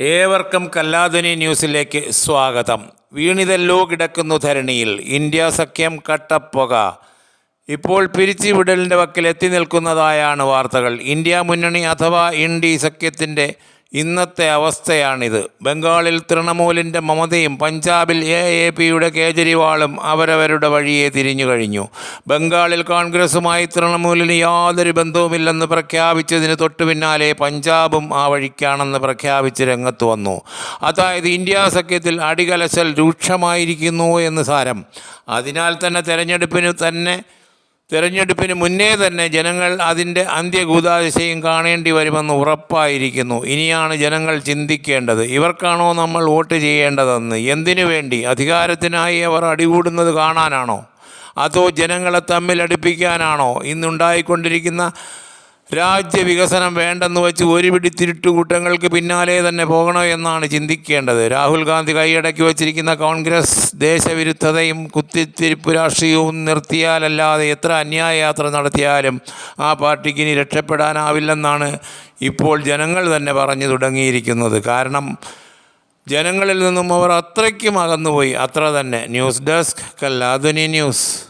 ഏവർക്കും കല്ലാധുനി ന്യൂസിലേക്ക് സ്വാഗതം. വീണിതല്ലോ കിടക്കുന്നു ധരണിയിൽ. ഇന്ത്യ സഖ്യം കട്ടപ്പുക. ഇപ്പോൾ പിരിച്ചുവിടലിന്റെ വക്കിൽ എത്തി നിൽക്കുന്നതായാണ് വാർത്തകൾ. ഇന്ത്യ മുന്നണി അഥവാ ഇൻഡി സഖ്യത്തിന്റെ ഇന്നത്തെ അവസ്ഥയാണിത്. ബംഗാളിൽ തൃണമൂലിന്റെ മമതയും പഞ്ചാബിൽ എ എ പിയുടെ കേജ്രിവാളും അവരവരുടെ വഴിയെ തിരിഞ്ഞു കഴിഞ്ഞു. ബംഗാളിൽ കോൺഗ്രസുമായി തൃണമൂലിന് യാതൊരു ബന്ധവുമില്ലെന്ന് പ്രഖ്യാപിച്ചതിന് തൊട്ടു പിന്നാലെ പഞ്ചാബും ആ വഴിക്കാണെന്ന് പ്രഖ്യാപിച്ച് രംഗത്ത് വന്നു. അതായത് ഇന്ത്യ സഖ്യത്തിൽ അടികലശൽ രൂക്ഷമായിരിക്കുന്നു എന്ന് സാരം. അതിനാൽ തന്നെ തെരഞ്ഞെടുപ്പിന് തന്നെ തെരഞ്ഞെടുപ്പിന് മുന്നേ തന്നെ ജനങ്ങൾ അതിന്റെ അന്ത്യകൂതാദിശയും കാണേണ്ടി വരുമെന്ന് ഉറപ്പായിരിക്കുന്നു. ഇനിയാണ് ജനങ്ങൾ ചിന്തിക്കേണ്ടത്. ഇവർക്കാണോ നമ്മൾ വോട്ട് ചെയ്യേണ്ടതെന്ന്? എന്തിനു വേണ്ടി? അധികാരത്തിനായി അവർ അടികൂടുന്നത് കാണാനാണോ? അതോ ജനങ്ങളെ തമ്മിൽ അടുപ്പിക്കാനാണോ? ഇന്നുണ്ടായിക്കൊണ്ടിരിക്കുന്ന രാജ്യവികസനം വേണ്ടെന്ന് വെച്ച് ഒരു പിടി തിരുട്ടുകൂട്ടങ്ങൾക്ക് പിന്നാലെ തന്നെ പോകണോ എന്നാണ് ചിന്തിക്കേണ്ടത്. രാഹുൽ ഗാന്ധി കൈയടക്കി വച്ചിരിക്കുന്ന കോൺഗ്രസ് ദേശവിരുദ്ധതയും കുത്തിത്തിരിപ്പ് രാഷ്ട്രീയവും നിർത്തിയാലല്ലാതെ എത്ര അന്യായ യാത്ര നടത്തിയാലും ആ പാർട്ടിക്ക് ഇനി രക്ഷപ്പെടാനാവില്ലെന്നാണ് ഇപ്പോൾ ജനങ്ങൾ തന്നെ പറഞ്ഞു തുടങ്ങിയിരിക്കുന്നത്. കാരണം ജനങ്ങളിൽ നിന്നും അവർ അത്രയ്ക്കും അകന്നുപോയി. അത്ര തന്നെ. ന്യൂസ് ഡെസ്ക് കല്ലാധുനി ന്യൂസ്.